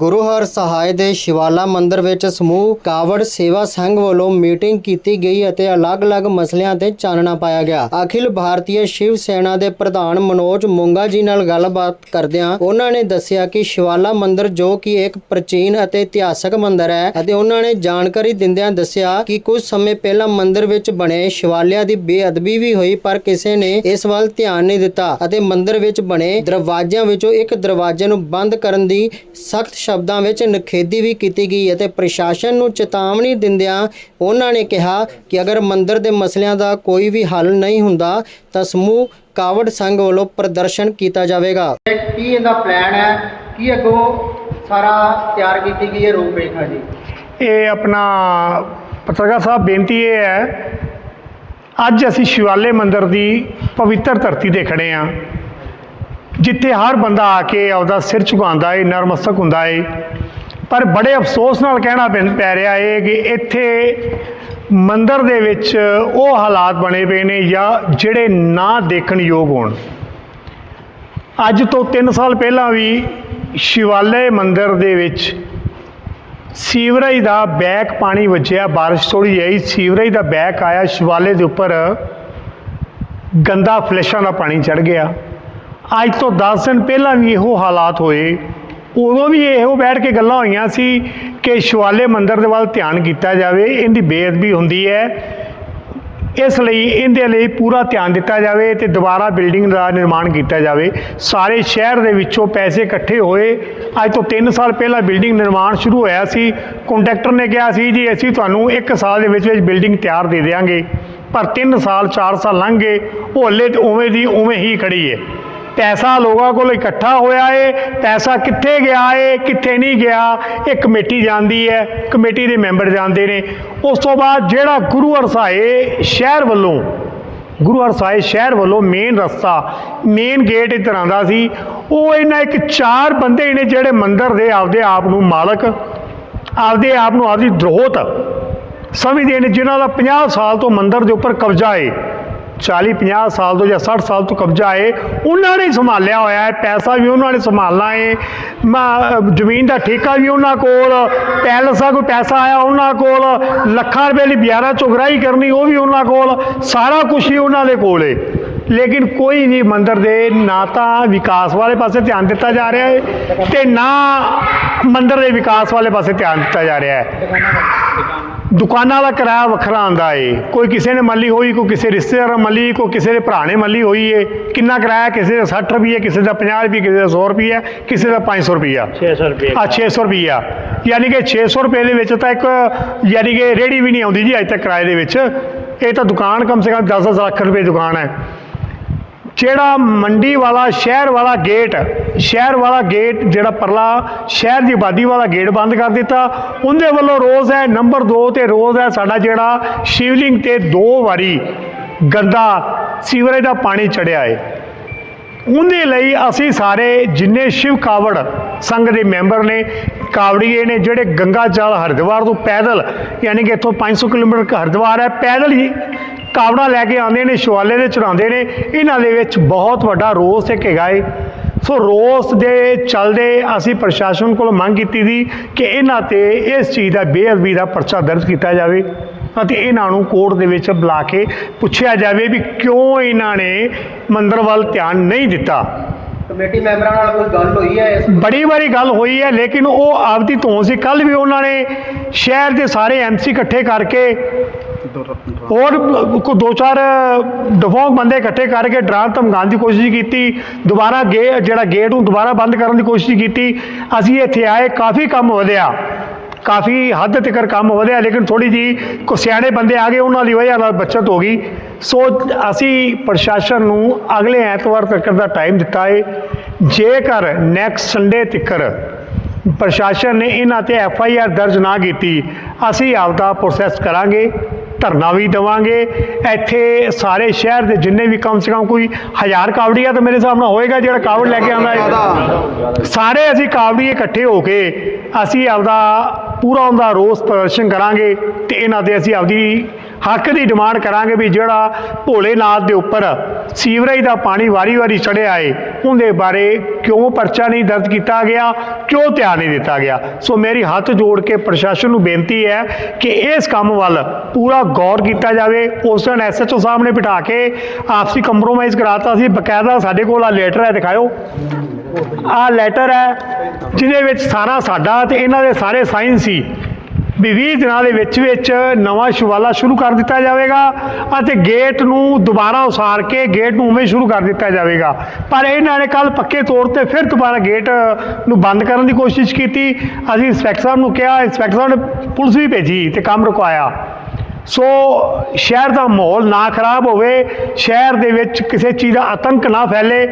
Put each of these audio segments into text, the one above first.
ਗੁਰੂ ਹਰ ਸਹਾਇ ਦੇ ਸ਼ਿਵਾਲਾ ਮੰਦਿਰ ਵਿੱਚ ਸਮੂਹ ਕਾਵੜ ਸੇਵਾ ਸੰਘ ਵੱਲੋਂ ਮੀਟਿੰਗ ਕੀਤੀ ਗਈ ਅਤੇ ਅਲੱਗ-ਅਲੱਗ ਮਸਲਿਆਂ ਤੇ ਚਾਨਣਾ ਪਾਇਆ ਗਿਆ। ਅਖਿਲ ਭਾਰਤੀ ਸ਼ਿਵ ਸੈਨਾ ਦੇ ਪ੍ਰਧਾਨ ਮਨੋਜ ਮੁੰਗਾ ਜੀ ਨਾਲ ਗੱਲਬਾਤ ਕਰਦਿਆਂ ਉਹਨਾਂ ਨੇ ਦੱਸਿਆ ਕਿ ਸ਼ਿਵਾਲਾ ਮੰਦਿਰ ਜੋ ਕਿ ਇੱਕ ਪ੍ਰਾਚੀਨ ਅਤੇ ਇਤਿਹਾਸਕ ਮੰਦਿਰ ਹੈ ਅਤੇ ਉਹਨਾਂ ਨੇ ਜਾਣਕਾਰੀ ਦਿੰਦਿਆਂ ਦੱਸਿਆ ਕਿ ਕੁਝ ਸਮੇਂ ਪਹਿਲਾਂ ਮੰਦਿਰ ਵਿੱਚ ਬਣੇ ਸ਼ਿਵਾਲਿਆ ਦੀ ਬੇਅਦਬੀ ਵੀ ਹੋਈ, ਪਰ ਕਿਸੇ ਨੇ ਇਸ ਵੱਲ ਧਿਆਨ ਨਹੀਂ ਦਿੱਤਾ ਅਤੇ ਮੰਦਿਰ ਵਿੱਚ ਬਣੇ ਦਰਵਾਜ਼ਿਆਂ ਵਿੱਚੋਂ ਇੱਕ ਦਰਵਾਜ਼ੇ ਨੂੰ ਬੰਦ ਕਰਨ ਦੀ ਸਖਤ ਸ਼ਬਦਾਂ ਵਿੱਚ ਨਖੇਦੀ ਵੀ ਕੀਤੀ ਗਈ ਅਤੇ ਪ੍ਰਸ਼ਾਸਨ ਨੂੰ ਚੇਤਾਵਨੀ ਦਿੰਦਿਆਂ ਉਹਨਾਂ ਨੇ ਕਿਹਾ ਕਿ ਅਗਰ ਮੰਦਿਰ ਦੇ ਮਸਲਿਆਂ ਦਾ ਕੋਈ ਵੀ ਹੱਲ ਨਹੀਂ ਹੁੰਦਾ ਤਾਂ ਸਮੂਹ ਕਾਵੜ ਸੰਘ ਵੱਲੋਂ ਪ੍ਰਦਰਸ਼ਨ ਕੀਤਾ ਜਾਵੇਗਾ। ਕੀ ਇਹਦਾ ਪਲਾਨ ਹੈ? ਕੀ ਅੱਗੋਂ ਸਾਰਾ ਤਿਆਰ ਕੀਤੀ ਗਈ ਹੈ ਰੂਪਰੇਖਾ ਜੀ? ਇਹ ਆਪਣਾ ਪੱਤਰਕਾਰ ਸਾਹਿਬ ਬੇਨਤੀ ਇਹ ਹੈ ਅੱਜ ਅਸੀਂ ਸ਼ਿਵਾਲੇ ਮੰਦਿਰ ਦੀ ਪਵਿੱਤਰ ਧਰਤੀ ਤੇ ਖੜੇ ਆ ਜਿੱਥੇ ਹਰ ਬੰਦਾ ਆ ਕੇ ਆਪਦਾ ਸਿਰ ਝੁਕਾਉਂਦਾ ਏ, ਨਰਮਸਤਕ ਹੁੰਦਾ ਏ। ਪਰ ਬੜੇ ਅਫਸੋਸ ਨਾਲ ਕਹਿਣਾ ਪੈਂ- ਪੈ ਰਿਹਾ ਏ ਕਿ ਇੱਥੇ ਮੰਦਰ ਦੇ ਵਿੱਚ ਉਹ ਹਾਲਾਤ ਬਣੇ ਪਏ ਨੇ ਜਾਂ ਜਿਹੜੇ ਨਾ ਦੇਖਣ ਯੋਗ ਹੋਣ। ਅੱਜ ਤੋਂ 3 ਸਾਲ ਪਹਿਲਾਂ ਵੀ ਸ਼ਿਵਾਲੇ ਮੰਦਰ ਦੇ ਵਿੱਚ ਸੀਵਰੇਜ ਦਾ ਬੈਕ ਪਾਣੀ ਵੱਜਿਆ, ਬਾਰਿਸ਼ ਥੋੜੀ ਆਈ, ਸੀਵਰੇਜ ਦਾ ਬੈਕ ਆਇਆ, ਸ਼ਿਵਾਲੇ ਦੇ ਉੱਪਰ ਗੰਦਾ ਫਲੈਸ਼ਾਂ ਦਾ ਪਾਣੀ ਚੜ ਗਿਆ। ਅੱਜ ਤੋਂ 10 ਦਿਨ ਪਹਿਲਾਂ ਵੀ ਇਹੋ ਹਾਲਾਤ ਹੋਏ। ਉਦੋਂ ਵੀ ਇਹੋ ਬੈਠ ਕੇ ਗੱਲਾਂ ਹੋਈਆਂ ਸੀ ਕਿ ਸ਼ਿਵਾਲੇ ਮੰਦਿਰ ਦੇ ਵੱਲ ਧਿਆਨ ਕੀਤਾ ਜਾਵੇ, ਇਹਦੀ ਬੇਅਦਬੀ ਹੁੰਦੀ ਹੈ। ਇਸ ਲਈ ਇਹਦੇ ਲਈ ਪੂਰਾ ਧਿਆਨ ਦਿੱਤਾ ਜਾਵੇ ਤੇ ਦੁਬਾਰਾ ਬਿਲਡਿੰਗ ਦਾ ਨਿਰਮਾਣ ਕੀਤਾ ਜਾਵੇ। ਸਾਰੇ ਸ਼ਹਿਰ ਦੇ ਵਿੱਚੋਂ ਪੈਸੇ ਇਕੱਠੇ ਹੋਏ। ਅੱਜ ਤੋਂ 3 ਸਾਲ ਪਹਿਲਾਂ ਬਿਲਡਿੰਗ ਨਿਰਮਾਣ ਸ਼ੁਰੂ ਹੋਇਆ ਸੀ। ਕੰਟਰੈਕਟਰ ਨੇ ਕਿਹਾ ਸੀ ਜੀ, ਅਸੀਂ ਤੁਹਾਨੂੰ 1 ਸਾਲ ਦੇ ਵਿੱਚ ਵਿੱਚ ਬਿਲਡਿੰਗ ਤਿਆਰ ਦੇ ਦੇਵਾਂਗੇ ਪਰ 3 ਸਾਲ 4 ਸਾਲ ਲੰਘ ਗਏ। ਉਹ ਹਲੇ ਉਵੇਂ ਦੀ ਉਵੇਂ ਹੀ ਖੜੀ ਹੈ। ਪੈਸਾ ਲੋਕਾਂ ਕੋਲ ਇਕੱਠਾ ਹੋਇਆ ਏ ਪੈਸਾ ਕਿੱਥੇ ਗਿਆ ਏ, ਕਿੱਥੇ ਨਹੀਂ ਗਿਆ, ਇਹ ਕਮੇਟੀ ਜਾਂਦੀ ਹੈ, ਕਮੇਟੀ ਦੇ ਮੈਂਬਰ ਜਾਂਦੇ ਨੇ। ਉਸ ਤੋਂ ਬਾਅਦ ਜਿਹੜਾ ਗੁਰੂ ਹਰਸਾਏ ਸ਼ਹਿਰ ਵੱਲੋਂ, ਗੁਰੂ ਹਰਸਾਏ ਸ਼ਹਿਰ ਵੱਲੋਂ ਮੇਨ ਰਸਤਾ ਮੇਨ ਗੇਟ ਇਸ ਤਰ੍ਹਾਂ ਦਾ ਸੀ, ਉਹ ਇਹਨਾਂ ਇੱਕ ਚਾਰ ਬੰਦੇ ਨੇ ਜਿਹੜੇ ਮੰਦਰ ਦੇ ਆਪਦੇ ਆਪ ਨੂੰ ਮਾਲਕ, ਆਪਦੇ ਆਪ ਨੂੰ ਆਪਦੀ ਦਰੋਹਤ ਸਮਝਦੇ ਨੇ, ਜਿਨ੍ਹਾਂ ਦਾ 50 ਸਾਲ ਤੋਂ ਮੰਦਰ ਦੇ ਉੱਪਰ ਕਬਜ਼ਾ ਏ। 40 50 ਸਾਲ ਤੋਂ ਜਾਂ 60 ਸਾਲ ਤੋਂ ਕਬਜ਼ਾ ਏ ਉਹਨਾਂ ਨੇ ਸੰਭਾਲਿਆ ਹੋਇਆ ਹੈ, ਪੈਸਾ ਵੀ ਉਹਨਾਂ ਨੇ ਸੰਭਾਲਣਾ ਏ ਮਾ- ਜ਼ਮੀਨ ਦਾ ਠੇਕਾ ਵੀ ਉਹਨਾਂ ਕੋਲ, ਪੈਲਸਾਂ ਕੋਈ ਪੈਸਾ ਆਇਆ ਉਹਨਾਂ ਕੋਲ, ਲੱਖਾਂ ਰੁਪਏ ਲਈ ਬਿਆਰਾ ਚੁਗਰਾਈ ਕਰਨੀ, ਉਹ ਵੀ ਉਹਨਾਂ ਕੋਲ, ਸਾਰਾ ਕੁਝ ਹੀ ਉਹਨਾਂ ਦੇ ਕੋਲ ਏ ਲੇਕਿਨ ਕੋਈ ਵੀ ਮੰਦਰ ਦੇ, ਨਾ ਤਾਂ ਵਿਕਾਸ ਵਾਲੇ ਪਾਸੇ ਧਿਆਨ ਦਿੱਤਾ ਜਾ ਰਿਹਾ ਹੈ ਤੇ ਨਾ ਮੰਦਰ ਦੇ ਵਿਕਾਸ ਵਾਲੇ ਪਾਸੇ ਧਿਆਨ ਦਿੱਤਾ ਜਾ ਰਿਹਾ ਹੈ। ਦੁਕਾਨਾਂ ਦਾ ਕਿਰਾਇਆ ਵੱਖਰਾ ਆਂਦਾ ਏ। ਕੋਈ ਕਿਸੇ ਨੇ ਮੱਲੀ ਹੋਈ ਕੋਈ ਕਿਸੇ ਰਿਸ਼ਤੇਦਾਰ ਨੇ ਮੱਲੀ ਕੋਈ ਕਿਸੇ ਦੇ ਭਰਾ ਨੇ ਮੱਲੀ ਹੋਈ ਏ। ਕਿੰਨਾ ਕਿਰਾਇਆ? ਕਿਸੇ ਦਾ 60 ਰੁਪਏ ਕਿਸੇ ਦਾ 50 ਰੁਪਏ ਕਿਸੇ ਦਾ 100 ਰੁਪਏ ਕਿਸੇ ਦਾ 500 ਰੁਪਏ 600 ਰੁਪਏ ਆ 600 ਰੁਪਈਆ। ਯਾਨੀ ਕਿ 600 ਰੁਪਏ ਦੇ ਵਿੱਚ ਤਾਂ ਇੱਕ ਯਾਨੀ ਕਿ ਰੇੜੀ ਵੀ ਨਹੀਂ ਆਉਂਦੀ ਜੀ ਅੱਜ ਤੱਕ ਕਿਰਾਏ ਦੇ ਵਿੱਚ। ਇਹ ਤਾਂ ਦੁਕਾਨ ਕਮ ਸੇ ਕਮ 10-10 ਲੱਖ ਰੁਪਏ ਦੀ ਦੁਕਾਨ ਹੈ। ਜਿਹੜਾ ਮੰਡੀ ਵਾਲਾ, ਸ਼ਹਿਰ ਵਾਲਾ ਗੇਟ ਸ਼ਹਿਰ ਵਾਲਾ ਗੇਟ ਜਿਹੜਾ ਪਰਲਾ, ਸ਼ਹਿਰ ਦੀ ਆਬਾਦੀ ਵਾਲਾ ਗੇਟ ਬੰਦ ਕਰ ਦਿੱਤਾ। ਉਹਦੇ ਵੱਲੋਂ ਰੋਜ਼ ਹੈ, ਨੰਬਰ 2 ਤੇ ਰੋਜ਼ ਹੈ ਸਾਡਾ ਜਿਹੜਾ ਸ਼ਿਵਲਿੰਗ ਤੇ ਦੋ ਵਾਰੀ ਗੰਦਾ ਸੀਵਰੇਜ ਦਾ ਪਾਣੀ ਚੜਿਆ ਹੈ। ਉਹਦੇ ਲਈ ਅਸੀਂ ਸਾਰੇ ਜਿੰਨੇ ਸ਼ਿਵ ਕਾਵੜ ਸੰਘ ਦੇ ਮੈਂਬਰ ਨੇ, ਕਾਵੜੀਏ ਨੇ, ਜਿਹੜੇ ਗੰਗਾ ਜਲ ਹਰਿਦੁਆਰ ਤੋਂ ਪੈਦਲ, ਯਾਨੀ ਕਿ ਇੱਥੋਂ 500 ਕਿਲੋਮੀਟਰ ਹਰਿਦੁਆਰ ਹੈ, ਪੈਦਲ ਹੀ ਕਾਵੜਾ ਲੈ ਕੇ ਆਉਂਦੇ ਨੇ ਸ਼ਿਵਾਲੇ ਦੇ ਚੜਾਉਂਦੇ ਨੇ ਇਹਨਾਂ ਦੇ ਵਿੱਚ ਬਹੁਤ ਵੱਡਾ ਰੋਸ ਇੱਕ ਹੈਗਾ ਏ। ਸੋ ਰੋਸ ਦੇ ਚਲਦੇ ਅਸੀਂ ਪ੍ਰਸ਼ਾਸਨ ਕੋਲ ਮੰਗ ਕੀਤੀ ਸੀ ਕਿ ਇਹਨਾਂ ਤੇ ਇਸ ਚੀਜ਼ ਦਾ ਬੇਅਦਬੀ ਦਾ ਪਰਚਾ ਦਰਜ ਕੀਤਾ ਜਾਵੇ ਅਤੇ ਇਹਨਾਂ ਨੂੰ ਕੋਰਟ ਦੇ ਵਿੱਚ ਬੁਲਾ ਕੇ ਪੁੱਛਿਆ ਜਾਵੇ ਵੀ ਕਿਉਂ ਇਹਨਾਂ ਨੇ ਮੰਦਰ ਵੱਲ ਧਿਆਨ ਨਹੀਂ ਦਿੱਤਾ। ਕਮੇਟੀ ਮੈਂਬਰਾਂ ਨਾਲ ਕੋਈ ਗੱਲ ਹੋਈ ਹੈ ਬੜੀ ਵਾਰੀ ਗੱਲ ਹੋਈ ਹੈ ਲੇਕਿਨ ਉਹ ਆਪਦੀ ਧੌਣ ਸੀ। ਕੱਲ ਵੀ ਉਹਨਾਂ ਨੇ ਸ਼ਹਿਰ ਦੇ ਸਾਰੇ ਐਮਸੀ ਇਕੱਠੇ ਕਰਕੇ ਹੋਰ ਕੋ ਦੋ ਚਾਰ ਡਫੋਂਗ ਬੰਦੇ ਇਕੱਠੇ ਕਰਕੇ ਡਰਾਂ ਧਮਕਾਉਣ ਦੀ ਕੋਸ਼ਿਸ਼ ਕੀਤੀ। ਦੁਬਾਰਾ ਗੇ ਜਿਹੜਾ ਗੇਟ ਨੂੰ ਦੁਬਾਰਾ ਬੰਦ ਕਰਨ ਦੀ ਕੋਸ਼ਿਸ਼ ਕੀਤੀ। ਅਸੀਂ ਇੱਥੇ ਆਏ, ਕਾਫੀ ਕੰਮ ਵਧਿਆ। ਕਾਫੀ ਹੱਦ ਤੱਕ ਕੰਮ ਵਧਿਆ, ਲੇਕਿਨ ਥੋੜੀ ਜੀ ਕੋ ਸਿਆਣੇ ਬੰਦੇ ਆ ਗਏ, ਉਹਨਾਂ ਦੀ ਵਜ੍ਹਾ ਨਾਲ ਬਚਤ ਹੋ ਗਈ। ਸੋ ਅਸੀਂ ਪ੍ਰਸ਼ਾਸਨ ਨੂੰ ਅਗਲੇ ਐਤਵਾਰ ਤੱਕ ਦਾ ਟਾਈਮ ਦਿੱਤਾ ਹੈ ਜੇਕਰ ਨੈਕਸਟ ਸੰਡੇ ਤੱਕਰ ਪ੍ਰਸ਼ਾਸਨ ਨੇ ਇਹਨਾਂ ਤੇ ਐਫ ਆਈ ਆਰ ਦਰਜ ਨਾ ਕੀਤੀ, ਅਸੀਂ ਆਪਦਾ ਪ੍ਰੋਸੈਸ ਕਰਾਂਗੇ। ਧਰਨਾ ਵੀ ਦੇਵਾਂਗੇ। ਇੱਥੇ ਸਾਰੇ ਸ਼ਹਿਰ ਦੇ ਜਿੰਨੇ ਵੀ ਕਮ ਸੇ ਕਮ ਕੋਈ ਹਜ਼ਾਰ ਕਾਵੜੀਆ ਤਾਂ ਮੇਰੇ ਹਿਸਾਬ ਨਾਲ ਹੋਏਗਾ ਜਿਹੜਾ ਕਾਵੜ ਲੈ ਕੇ ਆਉਂਦਾ ਹੈ। ਸਾਰੇ ਅਸੀਂ ਕਾਵੜੀ ਇਕੱਠੇ ਹੋ ਕੇ ਅਸੀਂ ਆਪਦਾ ਪੂਰਾ ਉਹਦਾ ਰੋਸ ਪ੍ਰਦਰਸ਼ਨ ਕਰਾਂਗੇ ਤੇ ਇਹਨਾਂ ਦੇ ਅਸੀਂ ਆਪਦੀ ਹੱਕ ਦੀ ਡਿਮਾਂਡ ਕਰਾਂਗੇ ਵੀ ਜਿਹੜਾ ਭੋਲੇਨਾਥ ਦੇ ਉੱਪਰ ਸੀਵਰੇਜ ਦਾ ਪਾਣੀ ਵਾਰੀ-ਵਾਰੀ ਚੜਿਆ ਏ, ਉਹਦੇ ਬਾਰੇ ਕਿਉਂ ਪਰਚਾ ਨਹੀਂ ਦਰਜ ਕੀਤਾ ਗਿਆ, ਕਿਉਂ ਧਿਆਨ ਨਹੀਂ ਦਿੱਤਾ ਗਿਆ? ਸੋ ਮੇਰੀ ਹੱਥ ਜੋੜ ਕੇ ਪ੍ਰਸ਼ਾਸਨ ਨੂੰ ਬੇਨਤੀ ਹੈ ਕਿ ਇਸ ਕੰਮ ਵੱਲ ਪੂਰਾ ਗੌਰ ਕੀਤਾ ਜਾਵੇ। ਉਸ ਦਿਨ ਐਸਐਚਓ ਸਾਹਿਬ ਨੇ ਬਿਠਾ ਕੇ ਆਪਸੀ ਕੰਪਰੋਮਾਈਜ਼ ਕਰਾਤਾ ਸੀ। ਬਕਾਇਦਾ ਸਾਡੇ ਕੋਲ ਆ ਲੈਟਰ ਹੈ ਦਿਖਾਓ ਆ ਲੈਟਰ ਹੈ, ਜਿਹਦੇ ਵਿੱਚ ਸਾਰਾ ਸਾਡਾ ਤੇ ਇਹਨਾਂ ਦੇ ਸਾਰੇ ਸਾਈਨ ਸੀ। ਵੀ 20 ਦਿਨਾਂ ਦੇ ਵਿੱਚ ਵਿੱਚ ਨਵਾਂ ਸ਼ਿਵਾਲਾ ਸ਼ੁਰੂ ਕਰ ਦਿੱਤਾ ਜਾਵੇਗਾ ਅਤੇ ਗੇਟ ਨੂੰ ਦੁਬਾਰਾ ਉਸਾਰ ਕੇ ਗੇਟ ਨੂੰ ਉਵੇਂ ਸ਼ੁਰੂ ਕਰ ਦਿੱਤਾ ਜਾਵੇਗਾ। ਪਰ ਇਹਨਾਂ ਨੇ ਕੱਲ ਪੱਕੇ ਤੌਰ ਤੇ ਫਿਰ ਦੁਬਾਰਾ ਗੇਟ ਨੂੰ ਬੰਦ ਕਰਨ ਦੀ ਕੋਸ਼ਿਸ਼ ਕੀਤੀ। ਅਸੀਂ ਇੰਸਪੈਕਟਰ ਸਾਹਿਬ ਨੂੰ ਕਿਹਾ, ਇੰਸਪੈਕਟਰ ਸਾਹਿਬ ਨੇ ਪੁਲਿਸ ਵੀ ਭੇਜੀ ਤੇ ਕੰਮ ਰੁਕਵਾਇਆ। ਸੋ ਸ਼ਹਿਰ ਦਾ ਮਾਹੌਲ ਨਾ ਖਰਾਬ ਹੋਵੇ, ਸ਼ਹਿਰ ਦੇ ਵਿੱਚ ਕਿਸੇ ਚੀਜ਼ ਦਾ ਆਤੰਕ ਨਾ ਫੈਲੇ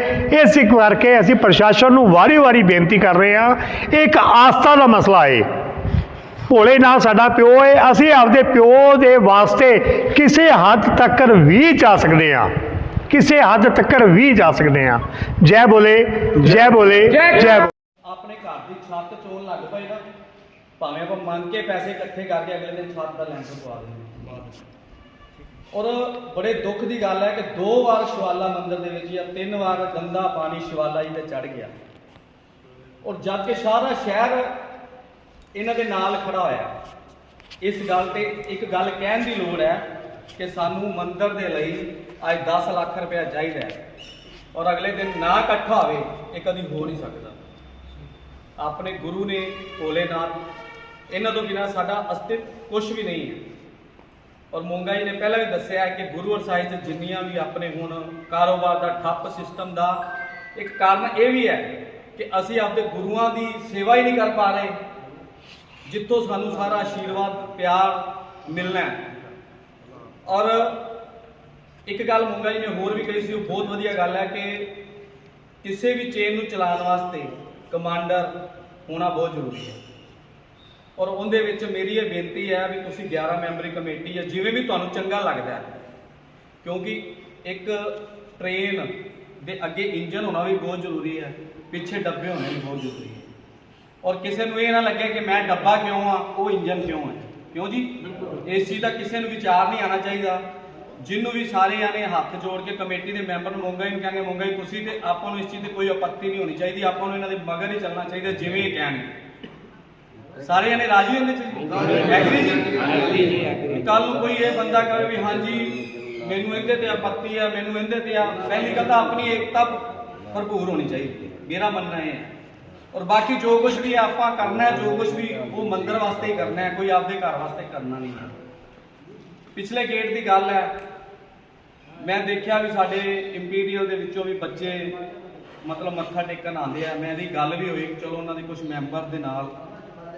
ਇਸ ਕਰਕੇ ਅਸੀਂ ਪ੍ਰਸ਼ਾਸਨ ਨੂੰ ਵਾਰੀ-ਵਾਰੀ ਬੇਨਤੀ ਕਰ ਰਹੇ ਹਾਂ। ਇਹ ਇੱਕ ਆਸਥਾ ਦਾ ਮਸਲਾ ਹੈ। ਭੋਲੇ ਨਾਲ ਸਾਡਾ ਪਿਓ ਹੈ ਅਸੀਂ ਆਪਦੇ ਪਿਓ ਦੇ ਵਾਸਤੇ ਕਿਸੇ ਹੱਦ ਤੱਕ ਵੀ ਜਾ ਸਕਦੇ ਹਾਂ। ਕਿਸੇ ਹੱਦ ਤੱਕ ਵੀ ਜਾ ਸਕਦੇ ਹਾਂ। ਜੈ ਬੋਲੇ ਜੈ ਬੋਲੇ ਜੈ ਬੋਲੇ। ਆਪਣੇ ਘਰ ਦੀ ਛੱਤ ਚੋਣ ਲੱਗ ਪਏ ਨਾ ਭਾਵੇਂ ਆਪਾਂ ਮੰਗ ਕੇ ਪੈਸੇ ਇਕੱਠੇ ਕਰਕੇ ਅਗਲੇ ਦਿਨ ਛੱਤ ਦਾ ਲੈਂਟਰ ਪਵਾ ਦਿੰਦੇ ਔਰ ਬੜੇ ਦੁੱਖ ਦੀ ਗੱਲ ਹੈ ਕਿ ਦੋ ਵਾਰ ਸ਼ਿਵਾਲਾ ਮੰਦਿਰ ਦੇ ਵਿੱਚ ਜਾਂ ਤਿੰਨ ਵਾਰ ਗੰਦਾ ਪਾਣੀ ਸ਼ਿਵਾਲਾ ਜੀ ਤੇ ਚੜ ਗਿਆ। ਔਰ ਜਦ ਕਿ ਸਾਰਾ ਸ਼ਹਿਰ ਇਹਨਾਂ ਦੇ ਨਾਲ ਖੜਾ ਹੋਇਆ। ਇਸ ਗੱਲ ਤੇ ਇੱਕ ਗੱਲ ਕਹਿਣ ਦੀ ਲੋੜ ਹੈ ਕਿ ਸਾਨੂੰ ਮੰਦਰ ਦੇ ਲਈ ਅੱਜ 10 ਲੱਖ ਰੁਪਇਆ ਚਾਹੀਦਾ ਹੈ ਔਰ ਅਗਲੇ ਦਿਨ ਨਾ ਇਕੱਠਾ ਹੋਵੇ, ਇਹ ਕਦੀ ਹੋ ਨਹੀਂ ਸਕਦਾ। ਆਪਣੇ ਗੁਰੂ ਨੇ ਭੋਲੇਨਾਥ, ਇਹਨਾਂ ਤੋਂ ਬਿਨਾ ਸਾਡਾ ਅਸਤਿਤ ਕੁਝ ਵੀ ਨਹੀਂ ਹੈ। ਔਰ ਮੋਂਗਾ ਜੀ ਨੇ ਪਹਿਲਾਂ ਵੀ ਦੱਸਿਆ ਕਿ ਗੁਰੂ ਔਰ ਸਾਹਿਬ 'ਚ ਜਿੰਨੀਆਂ ਵੀ ਆਪਣੇ ਹੁਣ ਕਾਰੋਬਾਰ ਦਾ ਠੱਪ ਸਿਸਟਮ ਦਾ, ਇੱਕ ਕਾਰਨ ਇਹ ਵੀ ਹੈ ਕਿ ਅਸੀਂ ਆਪਦੇ ਗੁਰੂਆਂ ਦੀ ਸੇਵਾ ਹੀ ਨਹੀਂ ਕਰ ਪਾ ਰਹੇ। ਜਿੱਥੋਂ ਸਾਨੂੰ ਸਾਰਾ ਆਸ਼ੀਰਵਾਦ, ਪਿਆਰ ਮਿਲਣਾ ਹੈ। ਔਰ ਇੱਕ ਗੱਲ ਮੋਂਗਾ ਜੀ ਨੇ ਹੋਰ ਵੀ ਕਹੀ ਸੀ, ਉਹ ਬਹੁਤ ਵਧੀਆ ਗੱਲ ਹੈ ਕਿ ਕਿਸੇ ਵੀ ਚੇਨ ਨੂੰ ਚਲਾਉਣ ਵਾਸਤੇ ਕਮਾਂਡਰ ਹੋਣਾ ਬਹੁਤ ਜ਼ਰੂਰੀ ਹੈ। ਔਰ ਉਹਦੇ ਵਿੱਚ ਮੇਰੀ ਇਹ ਬੇਨਤੀ ਹੈ ਵੀ ਤੁਸੀਂ 11 ਮੈਂਬਰੀ ਕਮੇਟੀ ਹੈ ਜਿਵੇਂ ਵੀ ਤੁਹਾਨੂੰ ਚੰਗਾ ਲੱਗਦਾ ਹੈ, ਕਿਉਂਕਿ ਇੱਕ ਟ੍ਰੇਨ ਦੇ ਅੱਗੇ ਇੰਜਨ ਹੋਣਾ ਵੀ ਬਹੁਤ ਜ਼ਰੂਰੀ ਹੈ, ਪਿੱਛੇ ਡੱਬੇ ਹੋਣੇ ਵੀ ਬਹੁਤ ਜ਼ਰੂਰੀ ਹੈ। ਔਰ ਕਿਸੇ ਨੂੰ ਇਹ ਨਾ ਲੱਗੇ ਕਿ ਮੈਂ ਡੱਬਾ ਕਿਉਂ ਆ ਉਹ ਇੰਜਨ ਕਿਉਂ ਹੈ ਕਿਉਂ ਜੀ? ਇਸ ਚੀਜ਼ ਦਾ ਕਿਸੇ ਨੂੰ ਵਿਚਾਰ ਨਹੀਂ ਆਣਾ ਚਾਹੀਦਾ। ਜਿਹਨੂੰ ਵੀ ਸਾਰੇ ਆਨੇ ਹੱਥ ਜੋੜ ਕੇ ਕਮੇਟੀ ਦੇ ਮੈਂਬਰ ਨੂੰ ਮੋਂਗਾ ਹੀ ਕਹਿੰਗੇ ਮੋਂਗਾ ਜੀ ਤੁਸੀਂ ਤੇ ਆਪਾਂ ਨੂੰ ਇਸ ਚੀਜ਼ ਤੇ ਕੋਈ ਆਪੱਤੀ ਨਹੀਂ ਹੋਣੀ ਚਾਹੀਦੀ ਆਪਾਂ ਨੂੰ ਇਹਨਾਂ ਦੇ ਮਗਰ ਹੀ ਚੱਲਣਾ ਚਾਹੀਦਾ ਜਿਵੇਂ ਇਹ ਕਹਿਣਗੇ। ਸਾਰੇ ਜਣੇ ਰਾਜੀ ਹੁੰਦੇ ਚ ਐਗਰੀ ਜੀ? ਕੱਲ ਨੂੰ ਕੋਈ ਇਹ ਬੰਦਾ ਕਹੇ ਵੀ ਹਾਂਜੀ ਮੈਨੂੰ ਇਹਦੇ ਤੇ ਆਪੱਤੀ ਆ ਮੈਨੂੰ ਇਹਦੇ ਤੇ ਆ। ਪਹਿਲੀ ਗੱਲ ਤਾਂ ਆਪਣੀ ਏਕਤਾ ਭਰਪੂਰ ਹੋਣੀ ਚਾਹੀਦੀ ਹੈ। ਮੇਰਾ ਮੰਨਣਾ ਇਹ ਹੈ। ਔਰ ਬਾਕੀ ਜੋ ਕੁਝ ਵੀ ਆਪਾਂ ਕਰਨਾ ਹੈ, ਜੋ ਕੁਝ ਵੀ ਉਹ ਮੰਦਰ ਵਾਸਤੇ ਹੀ ਕਰਨਾ ਹੈ, ਕੋਈ ਆਪਦੇ ਘਰ ਵਾਸਤੇ ਕਰਨਾ ਨਹੀਂ ਹੈ। ਪਿਛਲੇ ਗੇਟ ਦੀ ਗੱਲ ਹੈ, ਮੈਂ ਦੇਖਿਆ ਵੀ ਸਾਡੇ ਇੰਪੀਰੀਅਲ ਦੇ ਵਿੱਚੋਂ ਵੀ ਬੱਚੇ ਮਤਲਬ ਮੱਥਾ ਟੇਕਣ ਆਉਂਦੇ ਆ। ਮੈਂ ਇਹਦੀ ਗੱਲ ਵੀ ਹੋਈ, ਚਲੋ ਉਹਨਾਂ ਦੇ ਕੁਝ ਮੈਂਬਰ ਦੇ ਨਾਲ।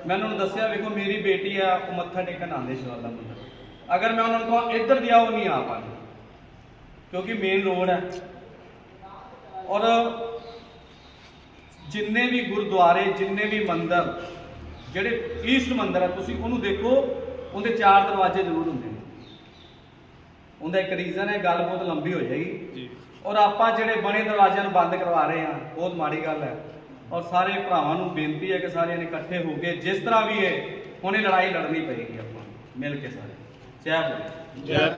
ਮੈਂ ਉਹਨਾਂ ਨੂੰ ਦੱਸਿਆ, ਵੇਖੋ ਮੇਰੀ ਬੇਟੀ ਆ, ਉਹ ਮੱਥਾ ਟੇਕਣ ਆਉਂਦੇ ਸ਼ਰਾਲਾ ਮੰਦਰ। ਅਗਰ ਮੈਂ ਉਹਨਾਂ ਨੂੰ ਕਹਾਂ, ਇੱਧਰ ਦੀ ਆਓ ਨਹੀਂ ਆ ਪਾਣੀ ਕਿਉਂਕਿ ਮੇਨ ਰੋਡ ਹੈ। ਔਰ ਜਿੰਨੇ ਵੀ ਗੁਰਦੁਆਰੇ ਜਿੰਨੇ ਵੀ ਮੰਦਿਰ ਜਿਹੜੇ ਈਸਟ ਮੰਦਿਰ ਹੈ ਤੁਸੀਂ ਉਹਨੂੰ ਦੇਖੋ ਉਹਦੇ ਚਾਰ ਦਰਵਾਜ਼ੇ ਜ਼ਰੂਰ ਹੁੰਦੇ ਨੇ। ਉਹਦਾ ਇੱਕ ਰੀਜ਼ਨ ਹੈ ਗੱਲ ਬਹੁਤ ਲੰਬੀ ਹੋ ਜਾਏਗੀ। ਜੀ। ਔਰ ਆਪਾਂ ਜਿਹੜੇ ਬਣੇ ਦਰਵਾਜ਼ਿਆਂ ਨੂੰ ਬੰਦ ਕਰਵਾ ਰਹੇ ਹਾਂ ਬਹੁਤ ਮਾੜੀ ਗੱਲ ਹੈ। ਔਰ ਸਾਰੇ ਭਰਾਵਾਂ ਨੂੰ ਬੇਨਤੀ ਹੈ ਕਿ ਸਾਰਿਆਂ ਨੇ ਇਕੱਠੇ ਹੋ ਕੇ ਜਿਸ ਤਰ੍ਹਾਂ ਵੀ ਹੈ ਹੁਣ ਇਹ ਲੜਾਈ ਲੜਨੀ ਪਏਗੀ ਆਪਾਂ ਨੂੰ, ਮਿਲ ਕੇ ਸਾਰੇ। ਜੈ ਬੋਲੇ